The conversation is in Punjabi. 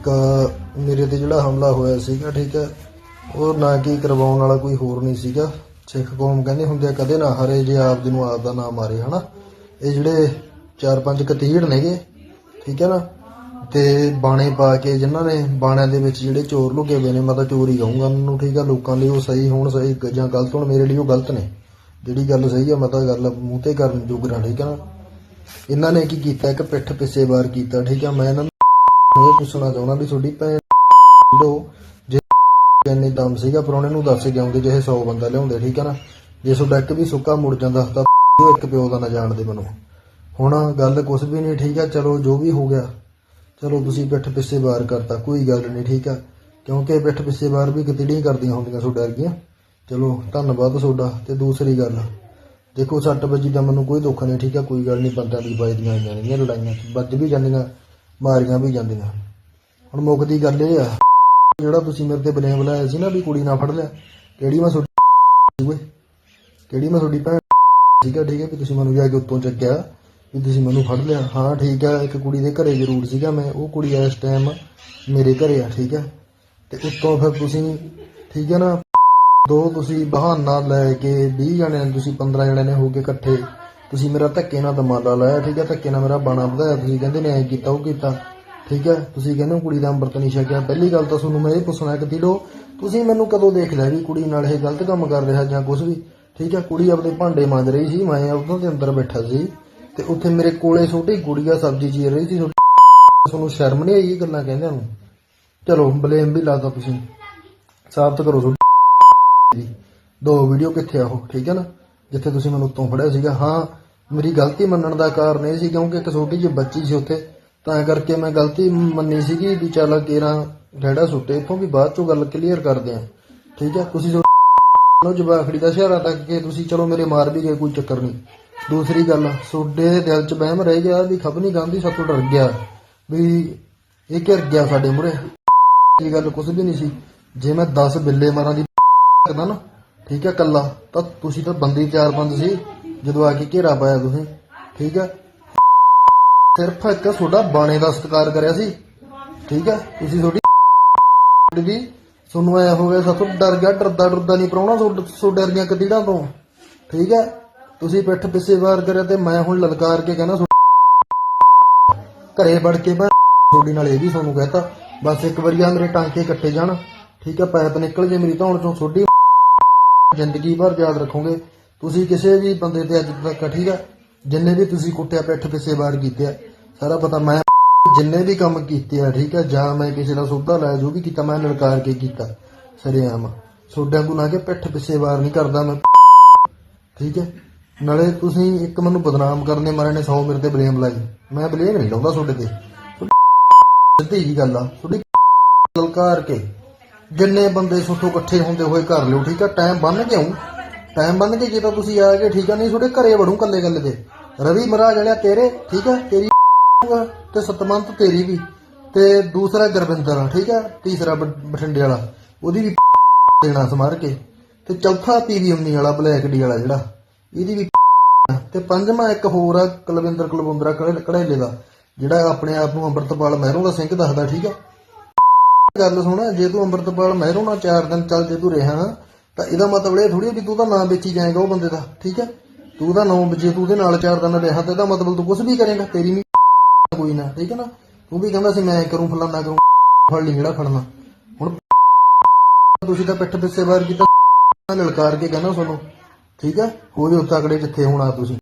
ਇੱਕ ਮੇਰੇ ਤੇ ਜਿਹੜਾ ਹਮਲਾ ਹੋਇਆ ਸੀਗਾ, ਠੀਕ ਹੈ, ਉਹ ਨਾ ਕੀ ਕਰਵਾਉਣ ਵਾਲਾ ਕੋਈ ਹੋਰ ਨਹੀਂ ਸੀਗਾ। ਸਿੱਖ ਕੌਮ ਕਹਿੰਦੇ ਹੁੰਦੇ ਆ, ਕਦੇ ਨਾ ਹਰੇ ਜੇ ਆਪ ਜੀ ਨੂੰ ਆਪ ਦਾ ਨਾਮ ਮਾਰੇ, ਹਨਾ? ਇਹ ਜਿਹੜੇ ਚਾਰ ਪੰਜ ਕਤੀੜ ਨੇਗੇ, ਠੀਕ ਹੈ ਨਾ? ਤੇ ਬਾਣੇ ਪਾ ਕੇ ਜਿਨ੍ਹਾਂ ਨੇ ਬਾਣਿਆਂ ਦੇ ਵਿੱਚ ਜਿਹੜੇ ਚੋਰ ਲੁਕੇ ਹੋਏ ਨੇ, ਮੈਂ ਤਾਂ ਚੋਰ ਹੀ ਕਹੂੰਗਾ ਉਹਨਾਂ ਨੂੰ ਠੀਕ ਆ ਲੋਕਾਂ ਲਈ ਉਹ ਸਹੀ ਹੋਣ, ਸਹੀ ਜਾਂ ਗਲਤ ਹੋਣ, ਮੇਰੇ ਲਈ ਉਹ ਗਲਤ ਨੇ। ਜਿਹੜੀ ਗੱਲ ਸਹੀ ਹੈ ਮੈਂ ਤਾਂ ਗੱਲ ਮੂੰਹ ਤੇ ਕਰਨ ਜੋਗਰਾ ਠੀਕ ਹੈ ਨਾ? ਇਹਨਾਂ ਨੇ ਕੀ ਕੀਤਾ? ਇੱਕ ਪਿੱਠ ਪਿੱਛੇ ਵਾਰ ਕੀਤਾ, ਠੀਕ ਹੈ? ਮੈਂ ਇਹਨਾਂ ਨੂੰ ਇਹ ਪੁੱਛਣਾ ਚਾਹੁੰਦਾ ਵੀ ਤੁਹਾਡੀ ਭੈਣ ਲੋ, ਜੇ ਇੰਨੇ ਦਮ ਸੀਗਾ ਪਰ ਨੂੰ ਦੱਸ ਕੇ ਆਉਂਦੇ ਜਿਹੇ 100 ਬੰਦਾ ਲਿਆਉਂਦੇ, ਠੀਕ ਹੈ ਨਾ? ਜੇ ਤੁਹਾਡਾ ਇੱਕ ਵੀ ਸੁੱਕਾ ਮੁੜ ਜਾਂਦਾ, ਤਾਂ ਇੱਕ ਪਿਓ ਦਾ ਨਾ ਜਾਣਦੇ ਮੈਨੂੰ। ਹੁਣ ਗੱਲ ਕੁਝ ਵੀ ਨਹੀਂ, ਠੀਕ ਹੈ ਚਲੋ, ਜੋ ਵੀ ਹੋ ਗਿਆ। ਚਲੋ, ਤੁਸੀਂ ਪਿੱਠ ਪਿੱਛੇ ਵਾਰ ਕਰਤਾ, ਕੋਈ ਗੱਲ ਨਹੀਂ, ਠੀਕ ਆ? ਕਿਉਂਕਿ ਪਿੱਠ ਪਿੱਛੇ ਵਾਰ ਵੀ ਕਿਤੜੀਆਂ ਕਰਦੀਆਂ ਹੁੰਦੀਆਂ ਤੁਹਾਡੇ ਵਰਗੀਆਂ। ਚਲੋ, ਧੰਨਵਾਦ ਤੁਹਾਡਾ, ਤੇ ਦੂਸਰੀ ਗੱਲ, ਦੇਖੋ ਸੱਟ ਵੱਜੀ ਦਾ ਮੈਨੂੰ ਕੋਈ ਦੁੱਖ ਨਹੀਂ, ਠੀਕ ਆ? ਕੋਈ ਗੱਲ ਨਹੀਂ, ਬੰਦਿਆਂ ਦੀ ਬਾਈਦੀਆਂ ਆਈਆਂ ਨੇ ਲੜਾਈਆਂ ਵੱਜ ਵੀ ਜਾਂਦੀਆਂ। ਮਾਰੀਆਂ ਵੀ ਜਾਂਦੀਆਂ। ਹੁਣ ਮੁੱਕਦੀ ਗੱਲ ਇਹ ਆ, ਜਿਹੜਾ ਤੁਸੀਂ ਮੇਰੇ ਤੇ ਬਲੇਮ ਲਾਇਆ ਸੀ ਨਾ ਵੀ ਕੁੜੀ ਨਾ ਫੜ ਲਿਆ, ਕਿਹੜੀ ਮੈਂ ਤੁਹਾਡੀ ਓਏ ਕਿਹੜੀ ਮੈਂ ਤੁਹਾਡੀ ਭੈਣ ਠੀਕ ਆ ਠੀਕ ਆ ਵੀ ਤੁਸੀਂ ਮੈਨੂੰ ਜਾ ਕੇ ਉੱਤੋਂ ਚੱਕਿਆ ਵੀ ਤੁਸੀਂ ਮੈਨੂੰ ਫੜ ਲਿਆ। ਹਾਂ, ਠੀਕ ਆ ਇੱਕ ਕੁੜੀ ਦੇ ਘਰੇ ਜ਼ਰੂਰ ਸੀਗਾ ਮੈਂ, ਉਹ ਕੁੜੀ ਇਸ ਟਾਈਮ ਮੇਰੇ ਘਰੇ ਆ, ਠੀਕ ਆ ਤੇ ਉੱਤੋਂ ਫਿਰ ਤੁਸੀਂ, ਠੀਕ ਆ ਨਾ, ਦੋ ਤੁਸੀਂ ਬਹਾਨਾ ਲੈ ਕੇ 20 ਜਣੇ ਨੇ, ਤੁਸੀਂ 15 ਜਣੇ ਨੇ ਹੋ ਕੇ ਇਕੱਠੇ ਤੁਸੀਂ ਮੇਰਾ ਧੱਕੇ ਨਾਲ ਦਮਾਲਾ ਲਾਇਆ, ਠੀਕ ਹੈ? ਧੱਕੇ ਨਾਲ ਮੇਰਾ ਬਾਣਾ ਵਧਾਇਆ, ਤੁਸੀਂ ਕਹਿੰਦੇ ਨੇ ਐ ਕੀਤਾ, ਉਹ ਕੀਤਾ, ਠੀਕ ਹੈ? ਤੁਸੀਂ ਕਹਿੰਦੇ ਹੋ ਕੁੜੀ ਦਾ ਅੰਮ੍ਰਿਤ ਨਹੀਂ ਛਕਿਆ। ਪਹਿਲੀ ਗੱਲ ਤਾਂ ਤੁਹਾਨੂੰ ਮੈਂ ਇਹ ਪੁੱਛਣਾ ਕਿ ਦਿਲੋ, ਤੁਸੀਂ ਮੈਨੂੰ ਕਦੋਂ ਦੇਖ ਲਿਆ ਵੀ ਕੁੜੀ ਨਾਲ ਇਹ ਗਲਤ ਕੰਮ ਕਰ ਰਿਹਾ ਜਾਂ ਕੁਝ ਵੀ? ਠੀਕ ਹੈ, ਕੁੜੀ ਆਪਣੇ ਭਾਂਡੇ ਮਾਂਜ ਰਹੀ ਸੀ, ਮੈਂ ਉਹਨਾਂ ਦੇ ਅੰਦਰ ਬੈਠਾ ਸੀ, ਤੇ ਉੱਥੇ ਮੇਰੇ ਕੋਲੇ ਛੋਟੀ ਗੁੜੀਆ ਸਬਜ਼ੀ ਚੀਰ ਰਹੀ ਸੀ ਤੁਹਾਨੂੰ ਸ਼ਰਮ ਨਹੀਂ ਆਈ ਇਹ ਗੱਲਾਂ ਕਹਿੰਦਿਆਂ ਨੂੰ? ਚਲੋ, ਬਲੇਮ ਵੀ ਲਾਤਾ ਤੁਸੀਂ। ਸਾਬਤ ਕਰੋ ਤੁਹਾਡੀ ਦੋ ਵੀਡੀਓ ਕਿੱਥੇ ਆ ਉਹ, ਠੀਕ ਹੈ ਨਾ? ਜਿੱਥੇ ਤੁਸੀਂ ਮੈਨੂੰ ਉੱਤੋਂ ਫੜਿਆ ਸੀਗਾ, ਹਾਂ ਮੇਰੀ ਗਲਤੀ ਮੰਨਣ ਦਾ ਕਾਰਨ ਇਹ ਸੀ ਕਿਉਂਕਿ ਇੱਕ ਛੋਟੀ ਜਿਹੀ ਬੱਚੀ ਸੀ ਉੱਥੇ, ਤਾਂ ਕਰਕੇ ਮੈਂ ਗਲਤੀ ਮੰਨੀ ਸੀਗੀ ਵੀ ਚੱਲ ਕੇਰਾ ਡੈਡਾ ਸੁੱਟੇ ਇਥੋਂ ਵੀ ਬਾਅਦ ਚੋਂ ਗੱਲ ਕਲੀਅਰ ਕਰਦੇ ਆ ਠੀਕ ਹੈ, ਤੁਸੀਂ ਨੂੰ ਜਵਾਖੜੀ ਦਾ ਸਹਾਰਾ ਤੱਕ ਕੇ ਤੁਸੀਂ ਚਲੋ ਮੇਰੇ ਮਾਰ ਵੀ ਗਏ, ਕੋਈ ਚੱਕਰ ਨਹੀਂ। ਦੂਸਰੀ ਗੱਲ ਤੁਹਾਡੇ ਦਿਲ 'ਚ ਵਹਿਮ ਰਹਿ ਗਿਆ ਵੀ ਖਬਨੀ ਗਾਂਧੀ ਸਭ ਤੋਂ ਡਰ ਗਿਆ, ਵੀ ਇਹ ਘਿਰ ਗਿਆ ਸਾਡੇ ਮੂਹਰੇ। ਇਹ ਗੱਲ ਕੁਝ ਵੀ ਨਹੀਂ ਸੀ। ਜੇ ਮੈਂ 10 ਬਿੱਲੇ ਮਾਰਾਂ ਦੀ ਕਰਦਾ ਨਾ, ਠੀਕ ਹੈ ਕੱਲਾ ਤਾਂ ਤੁਸੀਂ ਤਾਂ ਬੰਦੇ ਚਾਰ ਪੰਜ ਸੀ। ਜਦੋਂ ਆ ਕੇ ਘੇਰਾ ਪਾਇਆ ਤੁਸੀਂ, ਠੀਕ ਹੈ ਸਿਰਫ ਇੱਕ ਤੁਹਾਡਾ ਬਾਣੇ ਦਾ ਸਤਿਕਾਰ ਕਰਿਆ ਸੀ, ਠੀਕ ਹੈ ਤੁਸੀਂ ਤੁਹਾਡੀ ਦੀ ਤੁਹਾਨੂੰ ਐ ਹੋ ਗਿਆ ਸਾਥੋਂ ਡਰ ਗਿਆ, ਡਰਦਾ ਡਰਦਾ ਨਹੀਂ ਪਰਾਉਣਾ ਸੋ ਡਰ ਗਿਆ ਕਤੀੜਾਂ ਤੋਂ, ਠੀਕ ਹੈ ਤੁਸੀਂ ਪਿੱਠ ਪਿੱਛੇ ਵਾਰ ਕਰਿਆ ਤੇ ਮੈਂ ਹੁਣ ਲਲਕਾਰ ਕੇ ਕਹਿੰਦਾ ਘਰੇ ਵੜ ਕੇ ਮੈਂ ਤੁਹਾਡੀ ਨਾਲ ਇਹ ਵੀ ਤੁਹਾਨੂੰ ਕਹਤਾ, ਬਸ ਇੱਕ ਵਾਰੀ ਆ ਮੇਰੇ ਟਾਂਕੇ ਕੱਟੇ ਜਾਣ, ਠੀਕ ਹੈ ਪੈਪ ਨਿਕਲ ਜੇ ਮੇਰੀ ਧੌਣ ਚੋਂ, ਤੁਹਾਡੀ ਜ਼ਿੰਦਗੀ ਭਰ ਯਾਦ ਰੱਖੋਗੇ। ਤੁਸੀਂ ਕਿਸੇ ਵੀ ਬੰਦੇ ਤੇ ਅੱਜ ਤੱਕ, ਠੀਕ ਆ? ਜਿੰਨੇ ਵੀ ਤੁਸੀਂ ਕੁੱਟਿਆ, ਪਿੱਠ ਪਿੱਛੇ ਵਾਰ ਕੀਤੇ ਆ, ਸਾਰਾ ਪਤਾ ਮੈਂ ਜਿੰਨੇ ਵੀ ਕੰਮ ਕੀਤੇ ਆ, ਠੀਕ ਆ, ਜਾਂ ਮੈਂ ਕਿਸੇ ਦਾ ਸੋਧਾ ਲਾਇਆ ਜੋ ਵੀ ਕੀਤਾ, ਮੈਂ ਨਲਕਾਰ ਕੇ ਕੀਤਾ, ਸਰੇਆਮ ਸੋਡਿਆਂ ਨੂੰ ਨਾ ਕੇ ਪਿੱਠ ਪਿੱਛੇ ਵਾਰ ਨਹੀਂ ਕਰਦਾ ਮੈਂ, ਠੀਕ ਹੈ ਨਾਲੇ ਤੁਸੀਂ ਇੱਕ ਮੈਨੂੰ ਬਦਨਾਮ ਕਰਨ ਦੇ ਮਾਰੇ ਨੇ 100 ਮੇਰੇ ਤੇ ਬਲੇਮ ਲਾਈ। ਮੈਂ ਬਲੇਮ ਨਹੀਂ ਲਾਉਂਦਾ ਤੁਹਾਡੇ ਤੇ। ਸਿੱਧੀ ਜੀ ਗੱਲ ਆ, ਤੁਹਾਡੀ ਨਲਕਾਰ ਕੇ ਜਿੰਨੇ ਬੰਦੇ ਸੁੱਟੋ ਇਕੱਠੇ ਹੁੰਦੇ ਹੋਏ ਕਰ ਲਿਓ, ਠੀਕ ਆ? ਟਾਈਮ ਬੰਨ ਕੇ ਆਉਂ ਟਾਈਮ ਬੰਨ ਕੇ ਜੇ ਤਾਂ ਤੁਸੀਂ ਆ ਕੇ ਠੀਕ ਆ, ਨਹੀਂ ਤੁਹਾਡੇ ਘਰੇ ਵੜੂ ਕੱਲੇ ਕੱਲੇ ਦੇ ਰਵੀ ਮਹਾਰਾਜ ਵਾਲਿਆ, ਤੇਰੇ, ਠੀਕ ਆ? ਤੇਰੀ ਤੇ ਸਤਮੰਤ ਤੇਰੀ ਵੀ। ਤੇ ਦੂਸਰਾ ਗੁਰਵਿੰਦਰ ਆ, ਠੀਕ ਆ? ਤੀਸਰਾ ਬਠਿੰਡੇ ਵਾਲਾ। ਉਹਦੀ ਵੀ ਦੇਣਾ ਸਮਾਰ ਕੇ। ਤੇ ਚੌਥਾ ਪੀਵੀ 19 ਵਾਲਾ, ਬਲੈਕ ਡੀ ਵਾਲਾ ਜਿਹੜਾ। ਇਹਦੀ ਵੀ ਤੇ ਪੰਜਵਾਂ ਇੱਕ ਹੋਰ ਆ, ਕੁਲਵਿੰਦਰ ਕੁਲਵੰਦਰਾ ਕੜੇਲੇ ਦਾ, ਜਿਹੜਾ ਆਪਣੇ ਆਪ ਨੂੰ ਅੰਮ੍ਰਿਤਪਾਲ ਮਹਿਰੋਂ ਦਾ ਸਿੰਘ ਦੱਸਦਾ, ਠੀਕ ਆ? ਗੱਲ ਸੁਣ, ਜੇ ਤੂੰ ਅੰਮ੍ਰਿਤਪਾਲ ਮਹਿਰੋਂ ਨਾਲ ਚਾਰ ਦਿਨ ਚੱਲ, ਜੇ ਤੂੰ ਰਿਹਾ ਤਾਂ ਇਹਦਾ ਮਤਲਬ ਇਹ ਥੋੜੀ ਵੀ ਤੂੰ ਤਾਂ ਨਾਂ ਵੇਚੀ ਜਾਏਗਾ ਉਹ ਬੰਦੇ ਦਾ, ਠੀਕ ਹੈ? ਤੂੰ ਤਾਂ ਨਾਮ ਜੇ ਤੂੰ ਉਹਦੇ ਨਾਲ ਚਾਰ ਦਿਨ ਰਿਹਾ, ਤਾਂ ਇਹਦਾ ਮਤਲਬ ਤੂੰ ਕੁਝ ਵੀ ਕਰੇਗਾ, ਤੇਰੀ ਵੀ ਕੋਈ ਨਾ, ਠੀਕ ਹੈ ਨਾ? ਤੂੰ ਵੀ ਕਹਿੰਦਾ ਸੀ, ਮੈਂ ਕਰੂੰ ਫਲਾਨਾ ਕਰੂੰ, ਫੜ ਲਈ ਜਿਹੜਾ ਫੜਨਾ। ਹੁਣ ਤੁਸੀਂ ਤਾਂ ਪਿੱਠ ਪਿੱਛੇ ਵਾਰ ਕੀਤਾ, ਲਲਕਾਰ ਕੇ ਕਹਿੰਦਾ ਤੁਹਾਨੂੰ ਠੀਕ ਹੈ? ਹੋ ਜਾਓ ਤਕੜੇ ਜਿੱਥੇ ਹੋਣਾ ਤੁਸੀਂ।